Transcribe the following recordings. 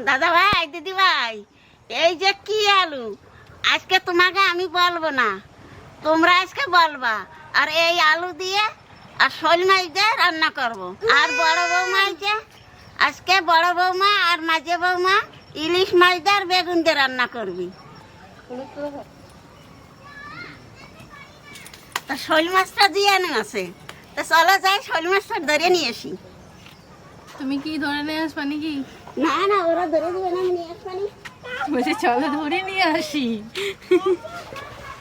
দাদা ভাই, দিদি ভাই, এই যে কি আলু? আজকে তোমাকে আমি বলব না, তোমরা আজকে বলবা, আর এই আলু দিয়ে আর শোল মাছ দিয়ে রান্না করব। আর বড় বৌমা আছে আজকে বড় বৌমা আর মাঝে বৌমা ইলিশ মাছ দিয়ে আর বেগুন দিয়ে রান্না করবি। তা শোল মাছটা দিয়ে আনে আছে তা চলো যাই, শোল মাছটা ধরে নিয়ে আসি। তুমি কি ধরে নিয়ে আসবা নাকি? না না ওরা ধরে দেবে না আমি নিয়ে আসবানি বলছি চলো ধরে নিয়ে আসি।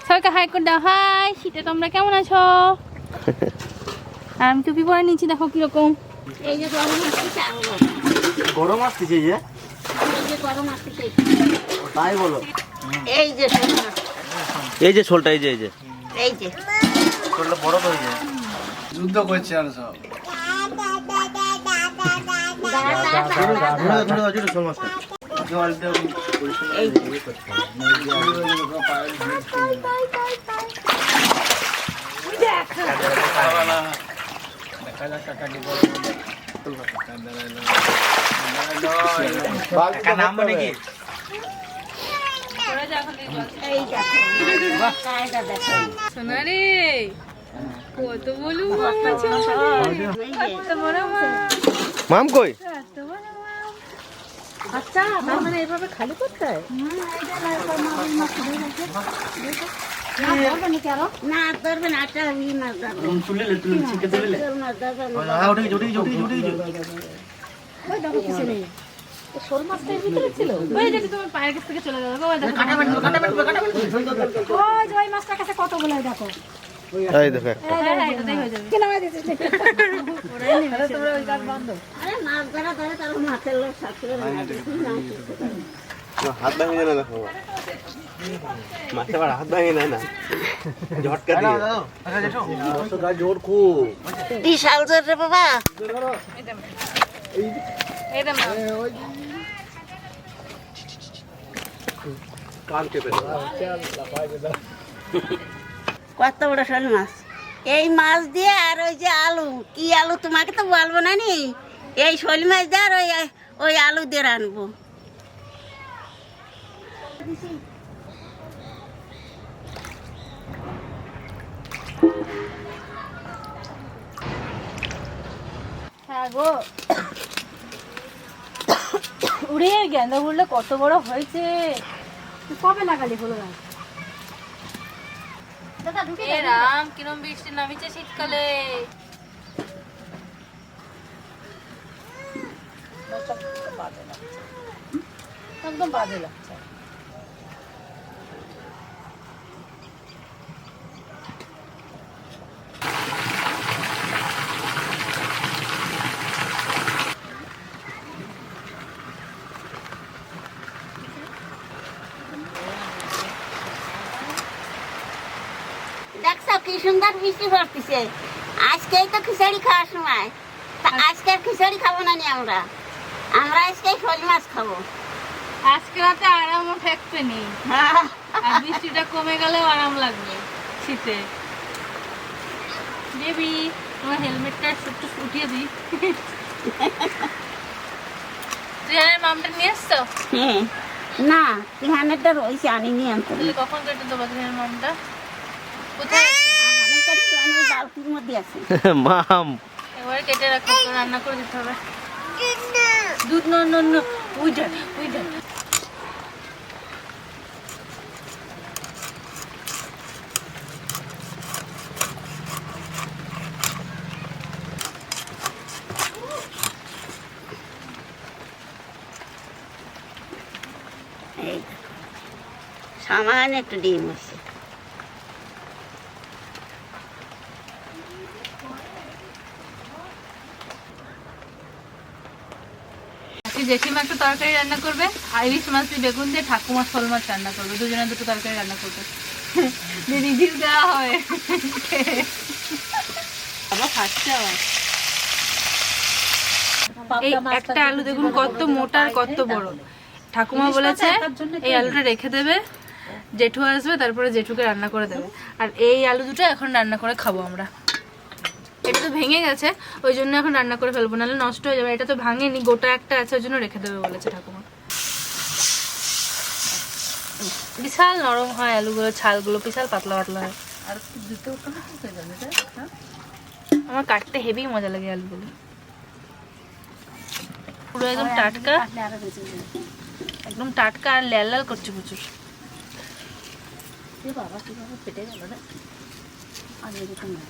সবাইকে হাই করে দাও হাই শীতে তোমরা কেমন আছো? আমি টুপি পরে নিচ্ছি দেখো কীরকম। এই যে গরম আসতেছে গরম। গরম আসতেছে যে? এই যে গরম আসতেছে তাই বলো। এই যে এই যে ছোলটা এই যে এই যে। এই যে। বড় হয়ে যায়। যুদ্ধ করছে আর সব। নামবো নাকি এই দেখো কায়দা দেখো সোনা রে কত বলু এই যে, কত বড় মাছ মাম কই? আচ্ছা তার মানে খালি করতে হয়? না ধরবে না একটা ই মাছ ধরবে। তুলে লে তুলে ছিকে তুলে লে শোল মাছ ধরবে না। ওটাই ওটাই ওটাই ওটাই ওই দেখি। এই দেখো একটা হাত ভাঙে না, দেখো। মাছটা আবার হাত ভাঙে যায় না। ঝটকা দিয়ে। জোর খুব বিশাল জোর রে বাবা। কান চেপে কত বড় শোল মাছ? এই মাছ দিয়ে আর ওই যে আলু, কি আলু তোমাকে তো বলব না নি? এই শোল মাছ দিয়ে আর ওই ওই আলু দিয়ে রানবো হ্যাঁ উড়ে ফুলটা কত বড় হয়েছে। কবে লাগালি হলো গাছ এ রাম কিরম বৃষ্টি নামিছে শীতকালে। একদম বাজে লাগছে দেখছ কি সুন্দর বৃষ্টি পড়তেছে আজকেই তো খিচুড়ি খাওয়ার সময়। তা আজকে খিচুড়ি খাব না নি আমরা? আমরা আজকে শোল মাছ খাব। আজকে রাতে আরামও নেই। আর বৃষ্টিটা কমে গেলেও আরাম লাগবে শীতে। বেবি তোমার হেলমেটটা একটু উঠিয়ে দিই। রিহানের মামটা নিয়ে হ্যাঁ। না রয়েছে আনিনি তাহলে কখন কেটে দেবো রিহানের মামটা? কোথায় মাম। এবারে কেটে রাখো রান্না করে দিতে হবে। দুধ ন ন ন উই দেখ এই সামান্য একটু ডিম আছে। আজকে জেঠিমা একটা তরকারি রান্না করবে আর ইলিশ মাছ দিয়ে বেগুন দিয়ে ঠাকুমা শোল মাছ রান্না করবে। দুজনে দুটো তরকারি রান্না করবে। রিভিউ দেওয়া হয়। আবার এই একটা আলু দেখুন কত মোটা আর কত বড়। ঠাকুমা বলেছে এই আলুটা রেখে দেবে জেঠু আসবে তারপরে জেঠুকে রান্না করে দেবে। আর এই আলু দুটো এখন রান্না করে খাব আমরা। এটা তো ভেঙে গেছে ওই জন্য এখন রান্না করে ফেলব নাহলে নষ্ট হয়ে যাবে। এটা তো ভাঙেনি গোটা একটা আছে ওই জন্য রেখে দেবে বলেছে ঠাকুমা। বিশাল নরম হয় আলুগুলো ছালগুলো বিশাল পাতলা পাতলা হয়। আর আমার কাটতে হেভি মজা লাগে আলুগুলো। পুরো একদম টাটকা। একদম টাটকা আর লাল লাল করছে প্রচুর। বাবা কীভাবে পেটে গেল না আর এরকম না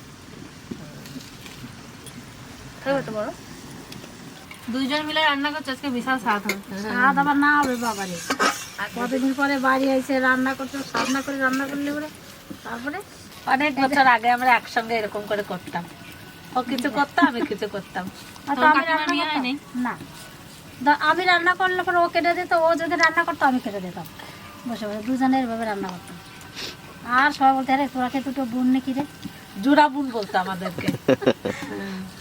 থাকবে তো বড় দুইজন মিলে রান্না করছে আজকে বিশাল স্বাদ হবে স্বাদ আবার না হবে বাবা রে কতদিন পরে বাড়ি এসে রান্না করতে রান্না করে রান্না করলে পরে? তারপরে? অনেক বছর আগে আমরা একসঙ্গে এরকম করে করতাম। ও কিছু করতাম আমি কিছু করতাম। তো। হয়নি? না। আমি রান্না করলে পরে ও কেটে দিত ও যদি রান্না করতো আমি কেটে দিতাম। বসে বসে দুজনে এভাবে রান্না করতাম। আর সবাই বলতে আরে তোরা খেতে দুটো বোন নাকি রে? জোড়া বোন বলতো আমাদেরকে।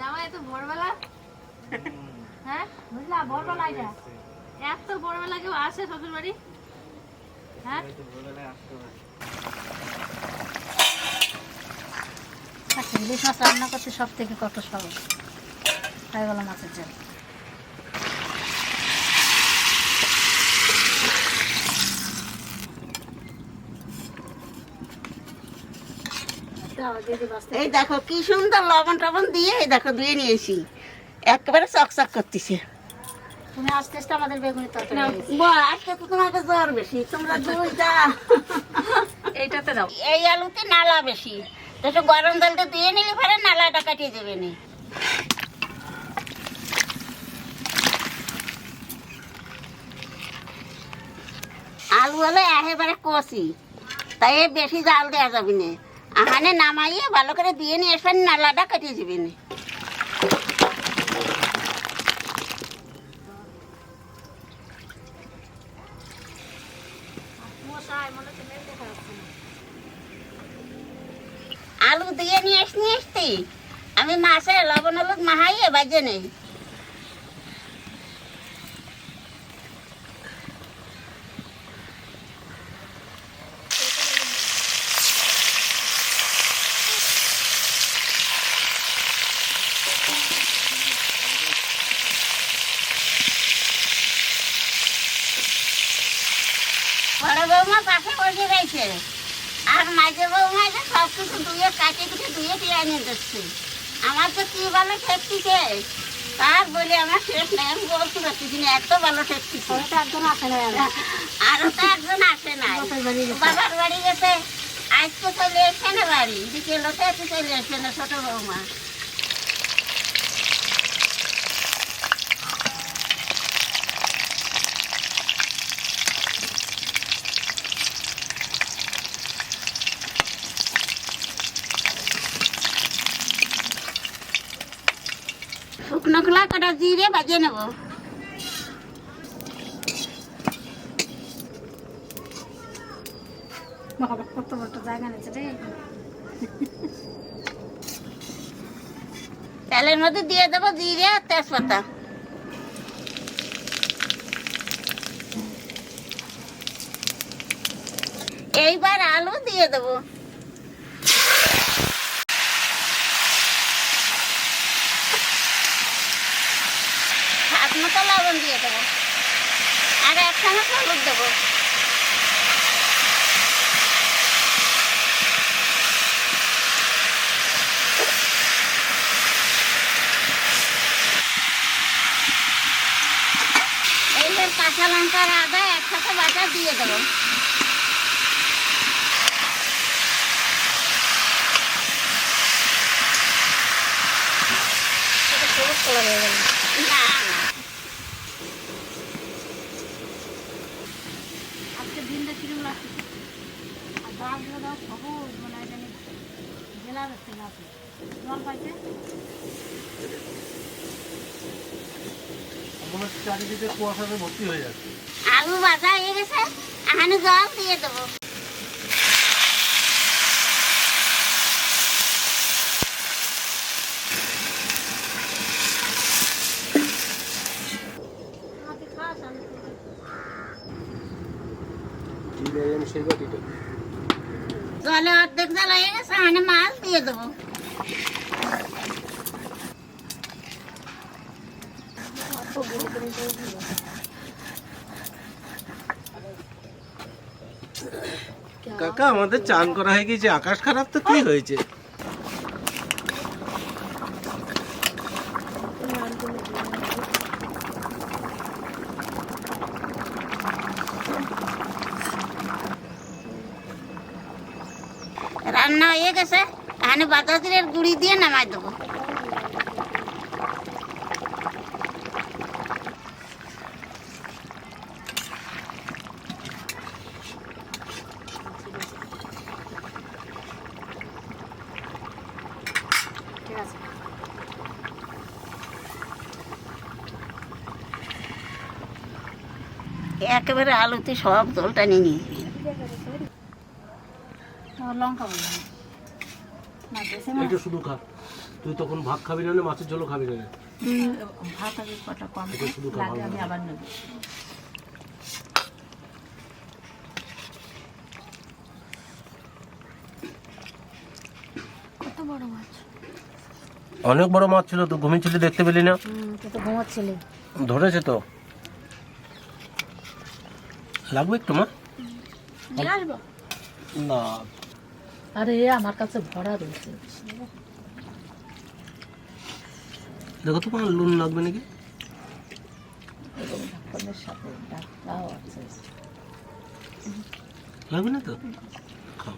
জামাই এত ভোরবেলা? হ্যাঁ? বুঝলা ভোরবেলা এটা। এত ভোরবেলা কেউ আসে শ্বশুর বাড়ি হ্যাঁ? আচ্ছা, ইলিশ মাছ রান্না করতে সব থেকে কত সহজ। তাই বলো মাছের ঝাল দাও, দিদি বাঁচতে এই দেখো কি সুন্দর লবণ টবণ দিয়ে এই দেখো ধুয়ে নিয়েছি। একেবারে চকচক করতেছে। তুমি আস্তে আস্তে আমাদের বেগুনি তরকারি আজকে তো তোমাকে জ্বর বেশি তোমরা দুইটা। এইটাতে দাও। এই আলুতে নালা বেশি। একটু গরম জলটা দিয়ে নিলে পরে নালাটা কাটিয়ে দেবে নি। আলু হলে একেবারে কষি। তাই বেশি জাল দেওয়া যাবে না। আহানে নামাইয়ে ভালো করে দিয়ে নিয়ে এসবেন নালাটা কাটিয়ে যাবে না আলু দিয়ে নিয়ে এস এসতি আমি মাছে লবণ হলুদ মাহাইয়ে বাজে নেই বড় বৌমা পাশে বসে রয়েছে। আর মাঝে বৌমা যে সব কিছু ধুয়ে কাটে কুটে ধুয়ে দিয়ে আনিয়ে দিচ্ছে। আমার তো কি ভালো ঠেকতিছে তার বলে আমার শেষ নেই। আমি বলতে পারতেছি না এত ভালো ঠেকতিছে ওটা একজন আসে না আর। আরও তো একজন আসে গেছে। বাবার বাড়ি গেছে। আজ তো চলে এসছে না বাড়ি। বিকেল হতে একটু চলে এসছে না ছোট বৌমা। কটা জিরে বাজিয়ে নেব। কত বড় জায়গা নিচ্ছে রে। তেলের মধ্যে দিয়ে দেবো জিরে আর তেজপাতা। এইবার আলু দিয়ে দেবো হাত মতো লবণ দিয়ে দেবো আর এক চামচ হলুদ দেবো কাঁচা লঙ্কার আদা একসাথে বাটা দিয়ে দেবো। না না আজকে দিনটা কিরম লাগছে আর গাছগুলো দাও সবুজ মানে জানি জেলা যাচ্ছে গাছে জল পাইছে চারিদিকে কুয়াশাতে ভর্তি হয়ে যাচ্ছে। আলু ভাজা হয়ে গেছে আহানু জল দিয়ে দেবো। জলে অর্ধেক জল হয়ে গেছে মাছ দিয়ে দেবো। কাকা আমাদের চান করা হয়ে গেছে আকাশ খারাপ তো কি হয়েছে রান্না হয়ে গেছে গুড়ি দিয়ে নামাই দেবো। একেবারে আলুতে সব জলটা নিয়ে নিয়েছি। লঙ্কা এটা শুধু খা। তুই তখন ভাত খাবি না মাছের ঝোলও খাবি না। ভাত আগে কটা কম এটা শুধু লাগে। আবার নেব। কত বড় মাছ? অনেক বড় মাছ ছিল তো ঘুমিয়েছিলি দেখতে পেলি না? তো ঘুমাচ্ছিলি। ধরেছে তো। লাগবে একটু মা? না আরে আমার কাছে ভরা রয়েছে। দেখো তো কোনো নুন লাগবে নাকি? লাগবে না তো? খাও।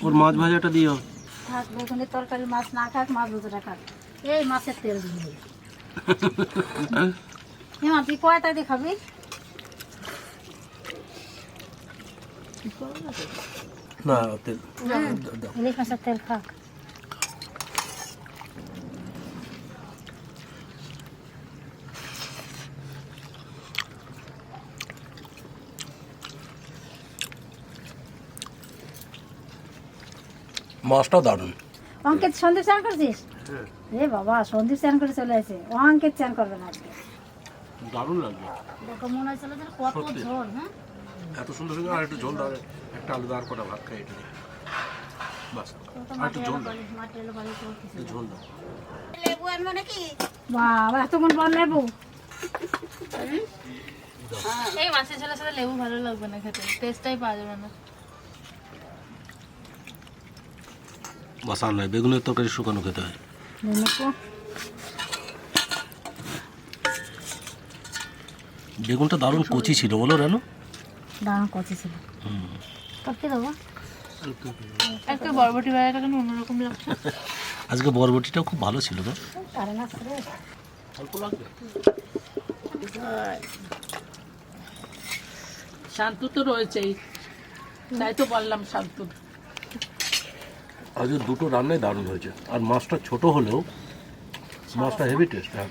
ওর মাছ ভাজাটা দিও থাক বেগুনের তরকারি মাছ না খাক মাছ ভাজাটা খাক। এই মাছের তেল দিয়ে হেমা তুই কয়টা দিয়ে না তেল ইলিশ মাছের তেল খাক। মাছটাও দারুণ। অঙ্কিত সন্দীপ চান করছিস? এ বাবা সন্দীপ চান করে চলে আসে। ও অঙ্কিত চান করবে না আজকে। দারুণ লাগবে। দেখো মনে হয়েছিল যে কত। ঝোল হ্যাঁ? এত সুন্দর সুন্দর আর একটু ঝোল দাও একটা আলু দাঁড় করা ভাত খাই এটা। বাস আর একটু ঝোল এলো দাও ঝোল দাও। লেবু আনব নাকি বাবা এতক্ষণ পর নেব এই মাছের ঝোলের সাথে লেবু ভালো লাগবে না খেতে টেস্টটাই পাওয়া যাবে না। বাসার নয় বেগুনের তরকারি শুকানো খেতে হয়। বেগুনটা দারুণ কচি ছিল বলো রানু। দাঁড়ান কচি ছিল। তোর কি দেবো? আজকে বরবটি বেড়াটা কেন অন্যরকম লাগছে? আজকে বরবটিটাও খুব ভালো ছিল তো কারণ আছে রে অল্প লাগবে? শান্তু তো রয়েছেই। তাই তো বললাম শান্তু। আজকে দুটো রান্নাই দারুণ হয়েছে। আর মাছটা ছোট হলেও মাছটা হেভি টেস্ট হ্যাঁ।